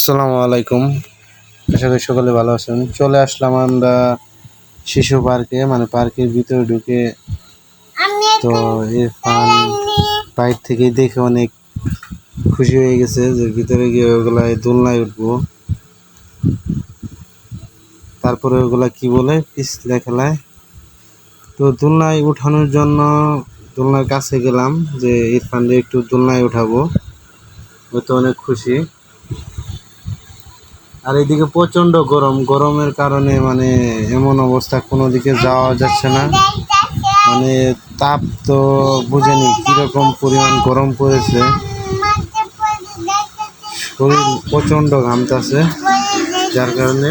আসসালামু আলাইকুম। আশা করি সকলে ভালো আছেন। চলে আসলাম আমরা শিশু পার্কে মানে পার্কের ভিতরে ঢুকে। তো ইরফান বাইর থেকে দেখে অনেক খুশি হয়ে গেছে যে ভিতরে গিয়ে ওগুলায় দোলনায় উঠবো। তারপরে ওগুলা কি বলে? পিছলে খেলায়। তো দোলনায় উঠানোর জন্য দোলনার কাছে গেলাম যে ইরফানকে একটু দোলনায় উঠাবো। ও তো অনেক খুশি। আর এদিকে প্রচণ্ড গরম। গরমের কারণে মানে এমন অবস্থা, কোনো দিকে যাওয়া যাচ্ছে না। মানে তাপ তো বুঝেনি কীরকম পরিমাণ গরম পড়েছে। শরীর প্রচণ্ড ঘামতাছে, যার কারণে।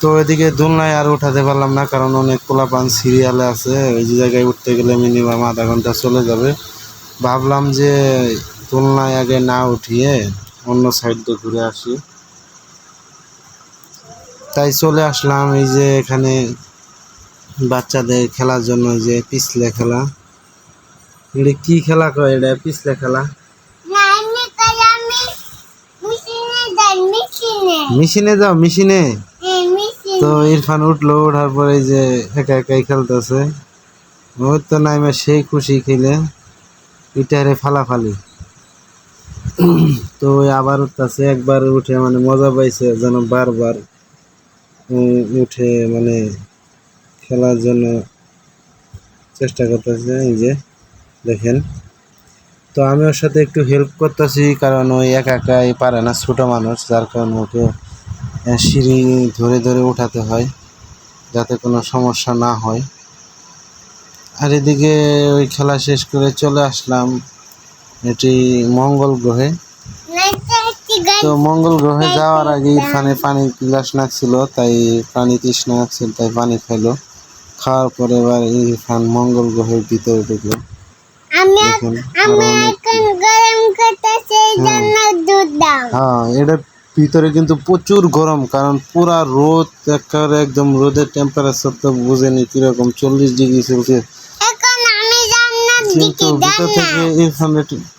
তো এদিকে দোলনায় আর উঠাতে পারলাম না, কারণ অনেক পোলাপান সিরিয়ালে আছে। ওই জায়গায় উঠতে গেলে মিনিমাম আধা ঘণ্টা চলে যাবে। ভাবলাম যে দোলনায় আগে না উঠিয়ে অন্য সাইড দিয়ে ঘুরে আসি। তাই চলে আসলাম এই যে এখানে বাচ্চাদের খেলার জন্য যে পিছলে খেলা। এটা কি খেলা কয় এটা? পিছলে খেলা? মেশিনে যাও মেশিনে? তো ইরফান উঠল ওঠার পরে এই যে একা একাই খেলতেছে। ওর তো নাইমা সেই খুশি খেলে ইটারে ফালাফালি। তো আবার উঠতেছে, একবার উঠে মানে মজা পাইছে যেন বারবার উঠে মানে খেলার জন্য চেষ্টা করতেছে, এই যে দেখেন। তো আমি ওর সাথে একটু হেল্প করতেছি, কারণ ওই একা একাই পারে না, ছোটো মানুষ, যার কারণে ওকে সিঁড়ি ধরে ধরে উঠাতে হয়, যাতে কোনো সমস্যা না হয়। আর এদিকে ওই খেলা শেষ করে চলে আসলাম। এটি মঙ্গল গ্রহে। তো মঙ্গল গ্রহে যাওয়ার আগে ইরফানে পানির গ্লাস নাকছিল তাই পানি তৃষ্ণা লাগছিল তাই পানি খাইলো খাওয়ার পরে এবার ইরফান মঙ্গল গ্রহের ভিতরে ঢুকলো। দাও। হ্যাঁ এটার ভিতরে কিন্তু প্রচুর গরম কারণ পুরা রোদ একেবারে একদম রোদের টেম্পারেচার তো বুঝেনি কীরকম চল্লিশ ডিগ্রি সেলসিয়াস। কিন্তু ভিতর থেকে ইরফান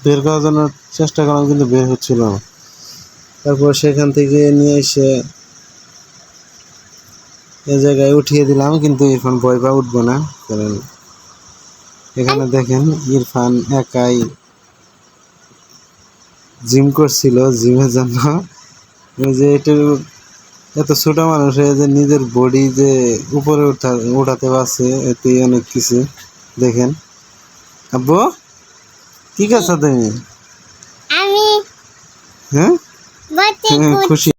বের করার জন্য চেষ্টা করলাম কিন্তু বের হচ্ছিল না। তারপর সেখান থেকে নিয়ে এসে এ জায়গায় উঠিয়ে দিলাম কিন্তু ইরফান ভয় পা উঠবো না। কারণ এখানে দেখেন ইরফান একাই জিম করছিল জিমের জন্য। ওই যে একটু এত ছোট মানুষ হয়ে যে নিজের বডি যে উপরে উঠা উঠাতে পারছে এতেই অনেক কিছু। দেখেন। আব্বু? কি করছ তুমি? আমি হ্যাঁ? হ্যাঁ, খুশি।